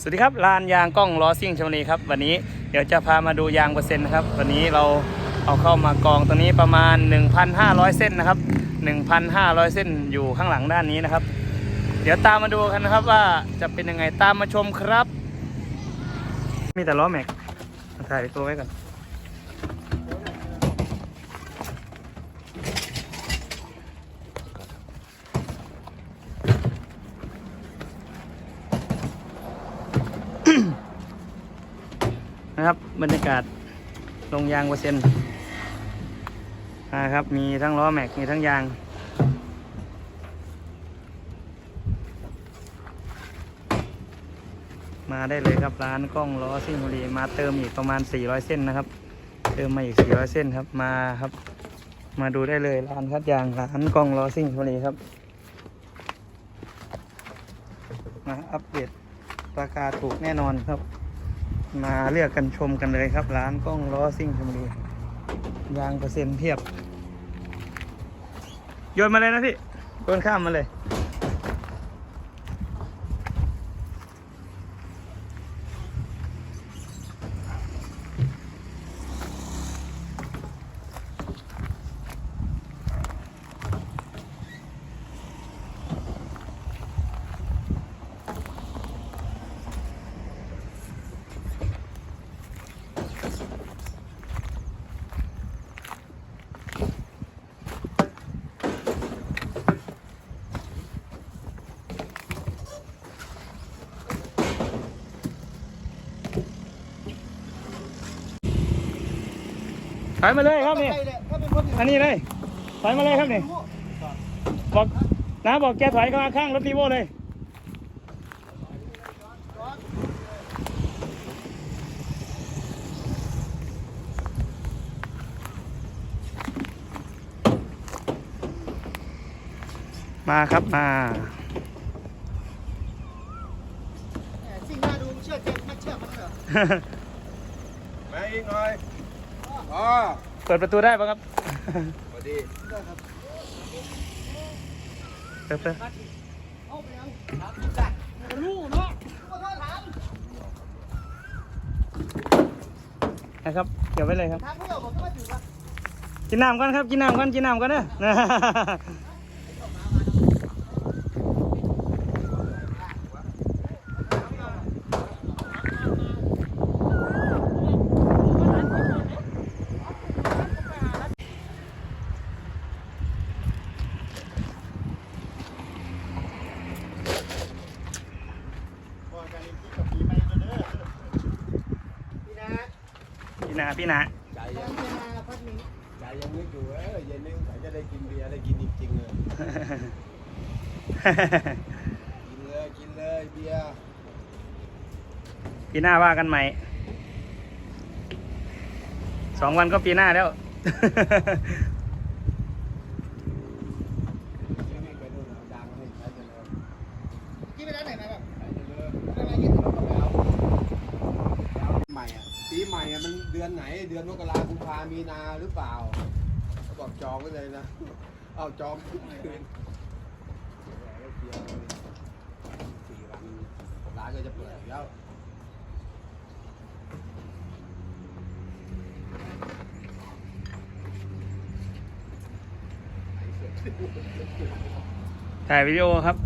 สวัสดีครับลานยางกล้องล้อซิ่งชมบุรีครับ วันนี้เดี๋ยวจะพามาดูยางเปอร์เซ็นต์นะครับ วันนี้เราเอาเข้ามากองตรงนี้ประมาณ 1,500 เส้นนะครับ 1,500 เส้นอยู่ข้างหลังด้านนี้นะครับ เดี๋ยวตามมาดูกันนะครับว่าจะเป็นยังไงตามมาชมครับ มีแต่ล้อแม็กถ่ายตัวไว้ก่อน นะครับ บรรยากาศลงยางเปอร์เซ็นต์นะครับ มีทั้งล้อแม็ก มีทั้งยางมาได้เลยครับร้านกล้องล้อซิ่งบุรีมาเติมอีกประมาณ 400 เส้นนะครับ เติมมาอีก 400 เส้นครับมาครับ มาดูได้เลยร้านคัดยางร้านกล้องล้อซิ่งบุรีครับ มาอัปเดตราคาถูกแน่นอนครับ มาเลือกกันชมกันเลยครับ ร้านกล้องล้อซิ่งชมรียางเปอร์เซ็นต์เทียบ โยนมาเลยนะพี่โยนข้ามมาเลย ถอยมาเลยครับนี่ อันนี้เลยถอยมาเลยครับนี่ บอกนะบอกแกถอยเข้ามาข้างรถรีโวเลย มาครับมาสิ่งน่าดูเชื่อเจ็บไม่เชื่อมันเหรอมาอีกหน่อย อ๋อเปิดประตูได้ปะครับสวัสดีเปิดเปิดเอาไปยังจัดลูกเนาะขอโทษถามนะครับเกี่ยวไว้เลยครับถามเพื่อนผมก็มาถึงละกินน้ำก่อนครับ กินน้ำก่อน กินน้ำก่อนเด้อ บอกกันอีกทีกับปีใหม่เด้อพี่นะ พี่ นาพี่นาใจยัยังงจะมาพัดนี้ใจยังนึกอยู่เออเย็นนี้สงสัยจะได้กินเบียร์ได้กินจริงๆเลยกินเลยกินเลยเบียร์ปีหน้าว่ากันใหม่สองวันก็ปีหน้าแล้วชีวิตไปนู่นเอาดังให้ใช้ไปเลยกี่ไปร้านไหนมาแบบ ใช้ไปเลย อะไรกิน แล้วก็ไปเอาใหม่อะปีใหม่อะมันเดือนไหน เดือนมกราคมกุมภามีนาหรือเปล่าเขาบอกจองไว้เลยนะ เอาจองทุกคืนแล้วเบียร์สี่วันร้านก็จะเปิดแล้วถ่ายวิดีโอครับ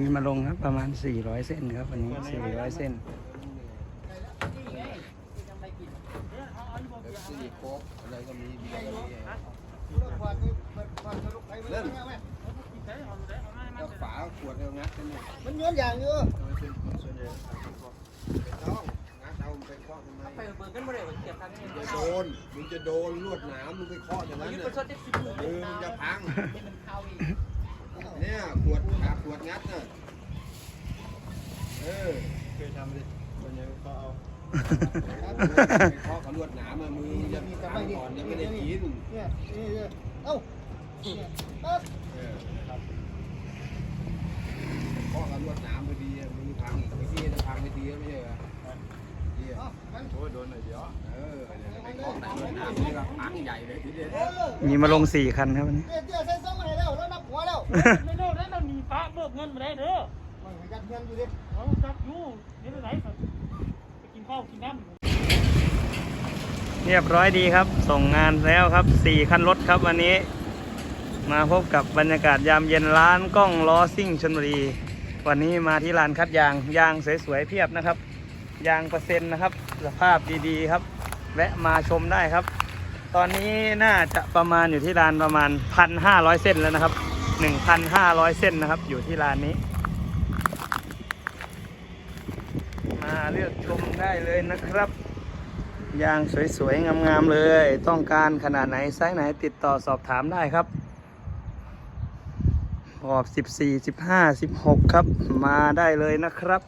มีมาลงครับประมาณ 400 เส้นครับ วันนี้ 400 เส้นเอฟซีโค้กอะไรก็มีเบียร์ก็มีเริ่มก็ฝาขวดเอางัดกันเนี่ยมันย้อนอย่างเยอะไม่ต้องงัดเอามันไปเบิกกันบ่ได้เก็บทางนี้จะโดนมึงจะโดนลวดหนามมึงไปเคาะอย่างนั้นยึดน่ะเนชดได้สิบหมื่นมือมึงจะพังเนี่ยขวดขาขวด งัดน่ะเออเคยทำดิมันยังเคาะเอาไปเคาะกับลวดหนามอะมือมึงจะพังก่อนยังไม่ได้กินเนี่ยนี่เอ้าปั๊บเออครับเพราะกับลวดหน้ำพอดีอะมือพังอีกเมื่อกี้จะพังไม่ดีแล้วไม่ใช่เหรอเหี้ยเอามันโอ้ยโดนหน่อยเดียวเออเนี่ยไปเคาะแต่ลวดหน้ำนี่ก็พังใหญ่เลยทีเดียวเออมีมาลงสี่คันครับวันนี้ เตี้ยเตี้ยใส่ซ่องมาให้แล้วแล้วนับหัวแล้วไม่รู้แล้วเรามีฟ้าเบิกเงินมาได้เด้อมันยัดเงินอยู่ดิเราจับอยู่เดี๋ยวไปไหนครับไปกินข้าวกินน้ำเรียบร้อยดีครับ ส่งงานแล้วครับสี่คันรถครับวันนี้ มาพบกับบรรยากาศยามเย็นร้านกล้องล้อซิ่งชนบุรีวันนี้มาที่ร้านคัดยางยางสวยๆเพียบนะครับ ยางเปอร์เซ็นต์นะครับสภาพดีๆครับแวะมาชมได้ครับ ตอนนี้น่าจะประมาณอยู่ที่ร้านประมาณ 1,500 เส้นแล้วนะครับ 1,500 เส้นนะครับ อยู่ที่ร้านนี้ มาเลือกชมได้เลยนะครับ ยางสวยๆ งามๆเลย ต้องการขนาดไหนไซส์ไหนติดต่อสอบถามได้ครับขอบ 14 15 16 ครับ มาได้เลยนะครับ